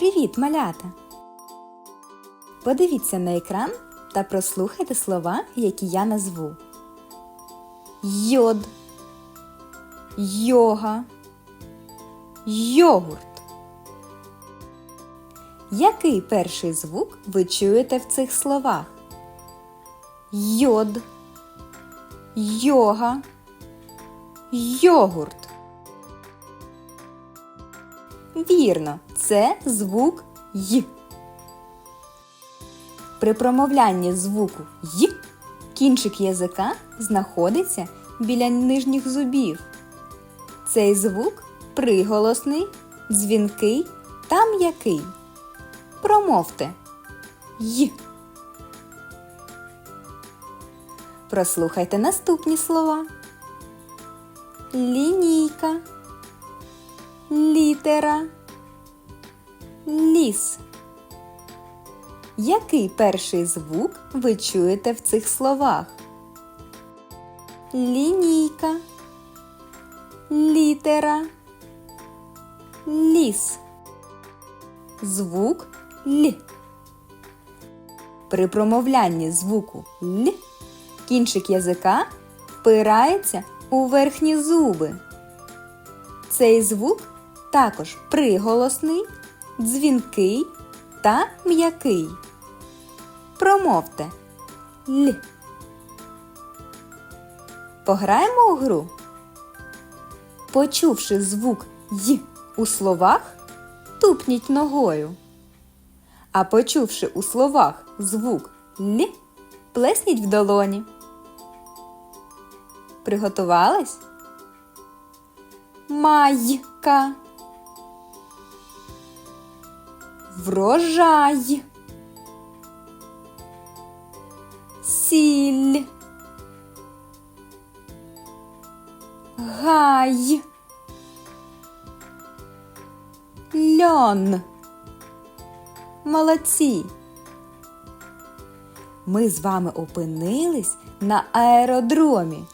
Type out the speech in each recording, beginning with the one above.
Привіт, малята! Подивіться на екран та прослухайте слова, які я назву. Йод, йога, йогурт. Який перший звук ви чуєте в цих словах? Йод, йога, йогурт. Вірно, це звук Й. При промовлянні звуку Й кінчик язика знаходиться біля нижніх зубів. Цей звук приголосний, дзвінкий та м'який. Промовте Й. Прослухайте наступні слова. Лінійка літера, ліс. Який перший звук ви чуєте в цих словах? Лінійка, літера, ліс. Звук Л. При промовлянні звуку Л кінчик язика впирається у верхні зуби. Цей звук також приголосний, дзвінкий та м'який. Промовте Л. Пограємо у гру. Почувши звук Й у словах, тупніть ногою. А почувши у словах звук Л, плесніть в долоні. Приготувались? Майка. Врожай. Сіль. Гай. Льон. Молодці. Ми з вами опинились на аеродромі.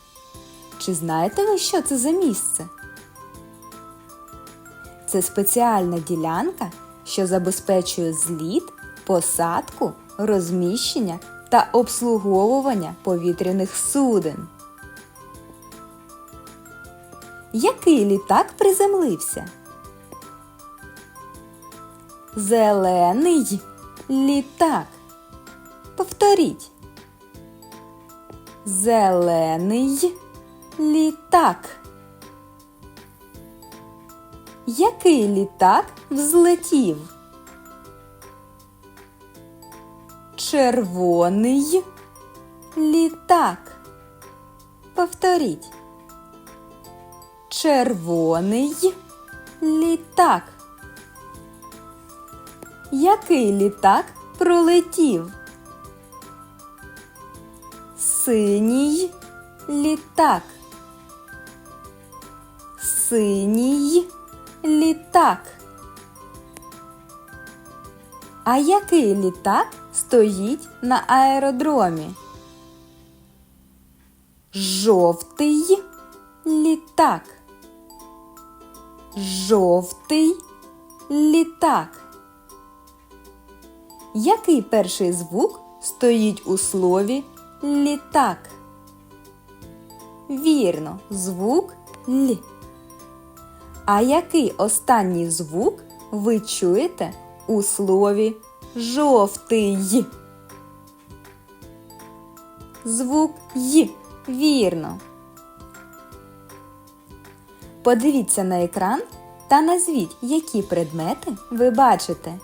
Чи знаєте ви, що це за місце? Це спеціальна ділянка, що забезпечує зліт, посадку, розміщення та обслуговування повітряних суден. Який літак приземлився? Зелений літак. Повторіть. Зелений літак. Який літак взлетів? Червоний літак. Повторіть. Червоний літак. Який літак пролетів? Синій літак. Синій літак. А який літак стоїть на аеродромі? Жовтий літак. Жовтий літак. Який перший звук стоїть у слові літак? Вірно, звук Л. А який останній звук ви чуєте у слові жовтий? Звук Й. Вірно. Подивіться на екран та назвіть, які предмети ви бачите.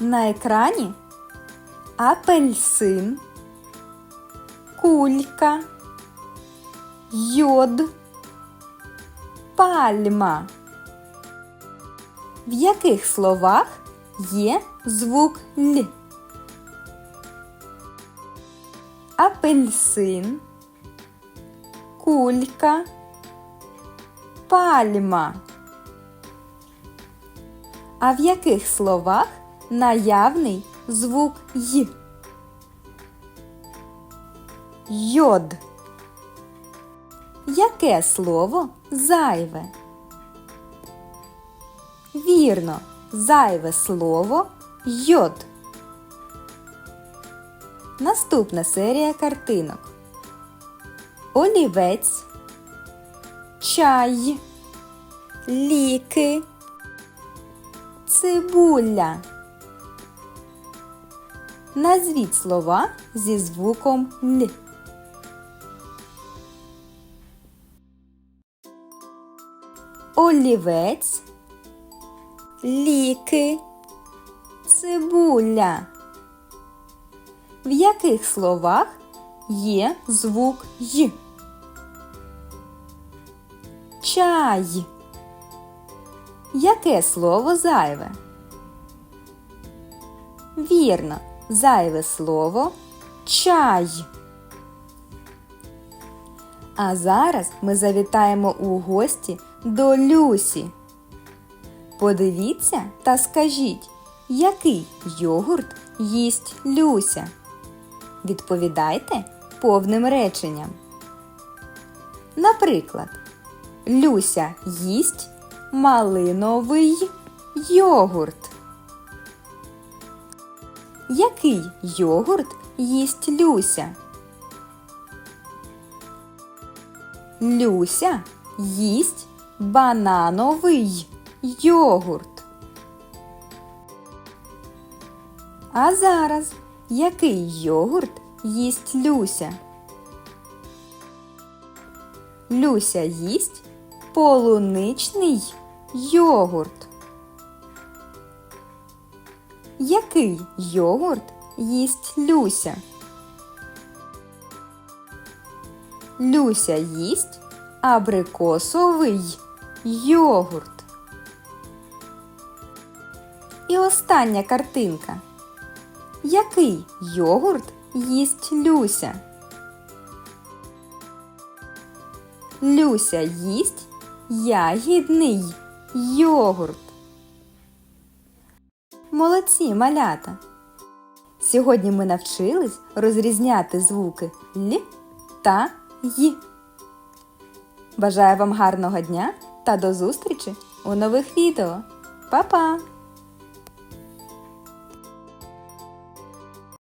На екрані апельсин, кулька йод, пальма. В яких словах є звук Л? Апельсин, кулька, пальма. А в яких словах наявний звук Й? Йод. Яке слово зайве? Вірно, зайве слово йод. Наступна серія картинок. Олівець, чай, ліки, цибуля. Назвіть слова зі звуком Л. Олівець, ліки, цибуля. В яких словах є звук Й? Чай. Яке слово зайве? Вірно, зайве слово чай. А зараз ми завітаємо у гості до Люсі. Подивіться та скажіть, який йогурт їсть Люся? Відповідайте повним реченням. Наприклад, Люся їсть малиновий йогурт. Який йогурт їсть Люся? Люся їсть банановий йогурт. А зараз який йогурт їсть Люся? Люся їсть полуничний йогурт. Який йогурт їсть Люся? Люся їсть абрикосовий йогурт. І остання картинка. Який йогурт їсть Люся? Люся їсть ягідний йогурт. Молодці малята! Сьогодні ми навчились розрізняти звуки Л та Й. Бажаю вам гарного дня та до зустрічі у нових відео. Па-па!